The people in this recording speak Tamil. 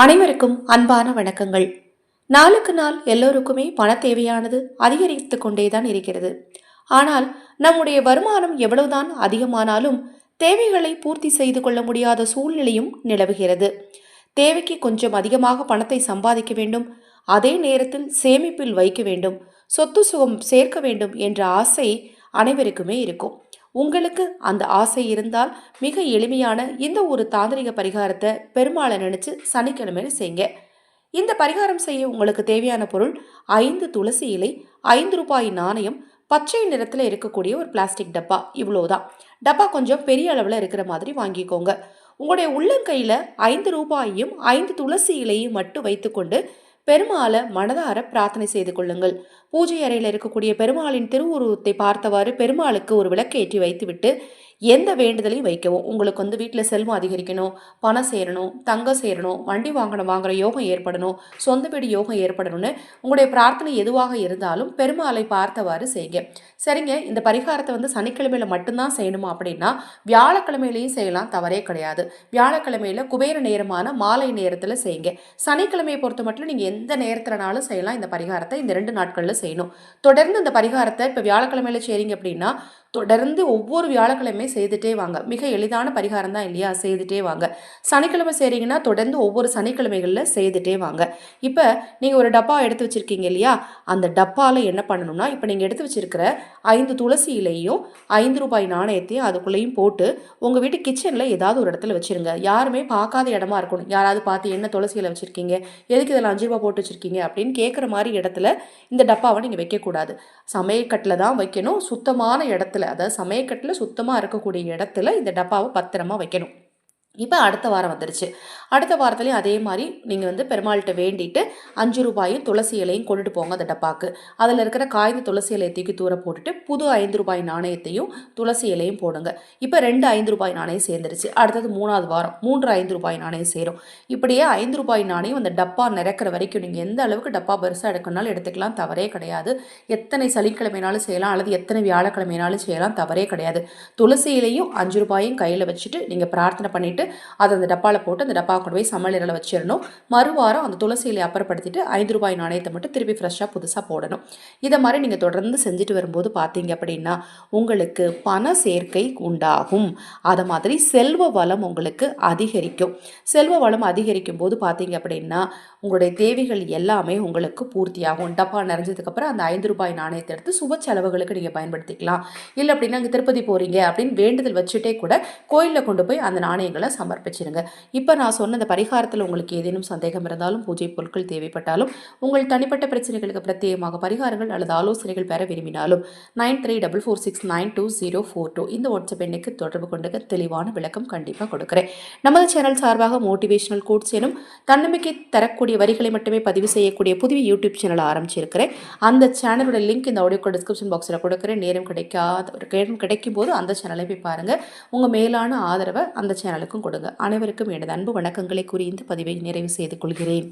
அனைவருக்கும் அன்பான வணக்கங்கள். நாளுக்கு நாள் எல்லோருக்குமே பண தேவையானது அதிகரித்து கொண்டேதான் இருக்கிறது. ஆனால் நம்முடைய வருமானம் எவ்வளவுதான் அதிகமானாலும் தேவைகளை பூர்த்தி செய்து கொள்ள முடியாத சூழ்நிலையும் நிலவுகிறது. தேவைக்கு கொஞ்சம் அதிகமாக பணத்தை சம்பாதிக்க வேண்டும் அதே நேரத்தில் சேமிப்பில் வைக்க வேண்டும் சொத்து சுகம் சேர்க்க வேண்டும் என்ற ஆசை அனைவருக்குமே இருக்கும். உங்களுக்கு அந்த ஆசை இருந்தால் மிக எளிமையான இந்த ஒரு தாந்திரிக பரிகாரத்தை பெருமாளை நினச்சி சனிக்கிழமையில செய்யுங்க. இந்த பரிகாரம் செய்ய உங்களுக்கு தேவையான பொருள் ஐந்து துளசி இலை ஐந்து ரூபாய் நாணயம் பச்சை நிறத்தில் இருக்கக்கூடிய ஒரு பிளாஸ்டிக் டப்பா. இவ்வளோதான் டப்பா கொஞ்சம் பெரிய அளவில் இருக்கிற மாதிரி வாங்கிக்கோங்க. உங்களுடைய உள்ளங்கையில் ஐந்து ரூபாயையும் ஐந்து துளசி இலையும் மட்டும் வைத்துக்கொண்டு பெருமாளை மனதார பிரார்த்தனை செய்து கொள்ளுங்கள். பூஜை அறையில் இருக்கக்கூடிய பெருமாளின் திருவுருவத்தை பார்த்தவாறு பெருமாளுக்கு ஒரு விளக்கேற்றி வைத்துவிட்டு எந்த வேண்டுதலையும் வைக்கவும். உங்களுக்கு வந்து வீட்டில் செல்வம் அதிகரிக்கணும் பணம் சேரணும் தங்கம் சேரணும் வண்டி வாங்கணும் வாங்குற யோகம் ஏற்படணும் சொந்த வீடு யோகம் ஏற்படணும்னு உங்களுடைய பிரார்த்தனை எதுவாக இருந்தாலும் பெருமாளை பார்த்தவாறு செய்யுங்க சரிங்க இந்த பரிகாரத்தை வந்து சனிக்கிழமையில் மட்டும்தான் செய்யணுமா அப்படின்னா வியாழக்கிழமையிலையும் செய்யலாம் தவறே கிடையாது. வியாழக்கிழமையில் குபேர நேரமான மாலை நேரத்தில் செய்யுங்க. சனிக்கிழமையை பொறுத்த மட்டும் நீங்கள் எந்த நேரத்திலனாலும் செய்யலாம். இந்த பரிகாரத்தை இந்த ரெண்டு நாட்களில் செய்யணும். தொடர்ந்து இந்த பரிகாரத்தை இப்போ வியாழக்கிழமையில செய்றீங்க அப்படின்னா தொடர்ந்து ஒவ்வொரு வியாழக்கிழமை செய்துட்டே வாங்க. மிக எளிதான பரிகாரம் தான் இல்லையா? செய்துட்டே வாங்க. சனிக்கிழமை செய்கிறீங்கன்னா தொடர்ந்து ஒவ்வொரு சனிக்கிழமைகளில் செய்துட்டே வாங்க. இப்போ நீங்கள் ஒரு டப்பா எடுத்து வச்சுருக்கீங்க இல்லையா? அந்த டப்பாவில் என்ன பண்ணணும்னா இப்போ நீங்கள் எடுத்து வச்சுருக்கிற ஐந்து துளசி இலையும் ஐந்து ரூபாய் நாணயத்தையும் அதுக்குள்ளேயும் போட்டு உங்கள் வீட்டு கிச்சனில் ஏதாவது ஒரு இடத்துல வச்சுருங்க. யாருமே பார்க்காத இடமா இருக்கணும். யாராவது பார்த்து என்ன துளசி இலை வச்சுருக்கீங்க? எதுக்கு இதில் அஞ்சு ரூபா போட்டு வச்சுருக்கீங்க? அப்படின்னு கேட்குற மாதிரி இடத்துல இந்த டப்பாவை நீங்கள் வைக்கக்கூடாது. சமையக்கட்டில் தான் வைக்கணும். சுத்தமான இடத்துல அதாவது சமயக்கட்டில் சுத்தமாக இருக்கக்கூடிய இடத்துல இந்த டப்பாவை பத்திரமா வைக்கணும். இப்போ அடுத்த வாரம் வந்துருச்சு. அடுத்த வாரத்துலேயும் அதே மாதிரி நீங்கள் வந்து பெருமாள்கிட்ட வேண்டிட்டு அஞ்சு ரூபாயும் துளசி இலையும் கொண்டுட்டு போங்க அந்த டப்பாக்கு. அதில் இருக்கிற காய்ந்த துளசி இலையை தூக்கி தூர போட்டுட்டு புது ஐந்து ரூபாய் நாணயத்தையும் துளசி இலையும் போடுங்க. இப்போ ரெண்டு ஐந்து ரூபாய் நாணயம் சேர்ந்துருச்சு. அடுத்தது மூணாவது வாரம் மூன்று ஐந்து ரூபாய் நாணயம் சேரும். இப்படியே ஐந்து ரூபாய் நாணயம் அந்த டப்பா நிறக்கிற வரைக்கும் நீங்கள் எந்த அளவுக்கு டப்பா பெருசாக எடுக்கணும்னாலும் எடுத்துக்கலாம் தவறே கிடையாது. எத்தனை சனிக்கிழமைனாலும் செய்யலாம் அல்லது எத்தனை வியாழக்கிழமைனாலும் செய்யலாம் தவறே கிடையாது. துளசி இலையும் அஞ்சு ரூபாயும் கையில் வச்சுட்டு நீங்கள் பிரார்த்தனை பண்ணிவிட்டு பண்ணிட்டு அதை அந்த டப்பாவில் போட்டு அந்த டப்பா கொண்டு போய் சமையலில் வச்சிடணும். மறுவாரம் அந்த துளசி இலையை அப்புறப்படுத்திட்டு ஐந்து ரூபாய் நாணயத்தை மட்டும் திருப்பி ஃப்ரெஷ்ஷாக புதுசாக போடணும். இதை மாதிரி நீங்கள் தொடர்ந்து செஞ்சுட்டு வரும்போது பார்த்தீங்க அப்படின்னா உங்களுக்கு பண சேர்க்கை உண்டாகும். அதை மாதிரி செல்வ வளம் உங்களுக்கு அதிகரிக்கும். செல்வ வளம் அதிகரிக்கும் போது பார்த்தீங்க அப்படின்னா உங்களுடைய தேவைகள் எல்லாமே உங்களுக்கு பூர்த்தியாகும். டப்பா நிறைஞ்சதுக்கப்புறம் அந்த ஐந்து ரூபாய் நாணயத்தை எடுத்து சுப செலவுகளுக்கு நீங்கள் பயன்படுத்திக்கலாம். இல்லை அப்படின்னா அங்கே திருப்பதி போகிறீங்க அப்படின்னு வேண்டுதல் வச்சுட்டே கூட கோயிலில் கொண்டு போய் அந்த நாணயங்களை சமர்ப்பிச்சிருங்க. இப்போ நான் சொன்ன அந்த பரிகாரத்தில் உங்களுக்கு ஏதேனும் சந்தேகம் இருந்தாலும் பூஜை பொருட்கள் தேவைப்பட்டாலும் உங்கள் தனிப்பட்ட பிரச்சனைகளுக்கு பிரத்யேகமாக பரிகாரங்கள் அல்லது ஆலோசனைகள் பெற விரும்பினாலும் nine three double four six nine two zero four two இந்த வாட்ஸ்அப் எண்ணுக்கு தொடர்பு கொண்டு தெளிவான விளக்கம் கண்டிப்பாக கொடுக்குறேன். நமது சேனல் சார்பாக மோட்டிவேஷனல் கோட்ஸ் எனும் தன்னம்பிக்கை தரக்கூடிய வரிகளை மட்டுமே பதிவு செய்யக்கூடிய புதிய யூடியூப் சேனல் ஆரம்பிச்சிருக்கிறேன். அந்த சேனலோட லிங்க் இந்த ஆடியோ டிஸ்கிரிப்ஷன் பாக்ஸில் கொடுக்குறேன். நேரம் கிடைக்காத நேரம் கிடைக்கும் போது அந்த சேனலை போய் பாருங்கள் உங்கள் மேலான ஆதரவை அந்த சேனலுக்கும் கொடுங்க. அனைவருக்கும் எனது அன்பு வணக்கங்களை கூறி இந்த பதிவை நிறைவு செய்து கொள்கிறேன்.